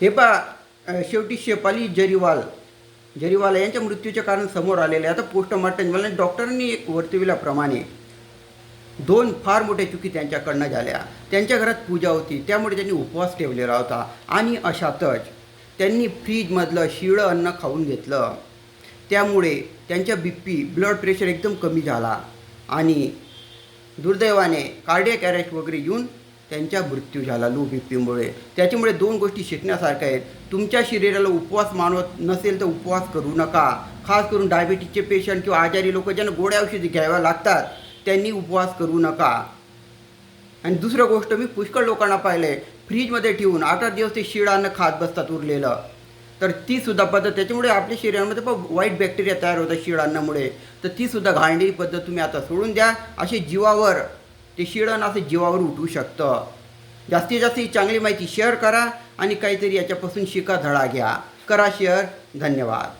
हे पहा शेवटी शेपाली जरीवाल. जरीवाल यांच्या मृत्यूचे कारण समोर आलेले आहे. आता पोस्टमॉर्टम मला डॉक्टरांनी एक वर्तविल्याप्रमाणे दोन फार मोठ्या चुकी त्यांच्याकडनं झाल्या. त्यांच्या घरात पूजा होती. त्यामुळे त्यांनी उपवास ठेवलेला होता. आणि अशातच त्यांनी फ्रीजमधलं शिळं अन्न खाऊन घेतलं. त्यामुळे त्यांच्या बी पी ब्लड प्रेशर एकदम कमी झाला. आणि दुर्दैवाने कार्डियक अरेस्ट वगैरे येऊन त्यांचा मृत्यू झाला लो बी पीमुळे त्याच्यामुळे दोन गोष्टी शिकण्यासारख्या आहेत. तुमच्या शरीराला उपवास मानवत नसेल तर उपवास करू नका. खास करून डायबिटीजचे पेशंट किंवा आजारी लोक ज्यांना गोड्या औषधी घ्याव्या लागतात त्यांनी उपवास करू नका. आणि दुसरं गोष्ट मी पुष्कळ लोकांना पाहिलं आहे फ्रीजमध्ये ठेवून आठ आठ दिवस ते शिळ अन्न खात बसतात उरलेलं. तर ती सुद्धा पद्धत त्याच्यामुळे आपल्या शरीरामध्ये पण वाईट बॅक्टेरिया तयार होतात शिळ अन्नामुळे. तर ती सुद्धा घाणेरी पद्धत तुम्ही आता सोडून द्या. असे जीवावर ते शिळण असं जीवावर उठू शकतं. जास्तीत जास्त ही चांगली माहिती शेअर करा आणि काहीतरी याच्यापासून शिका धडा घ्या. करा शेअर धन्यवाद.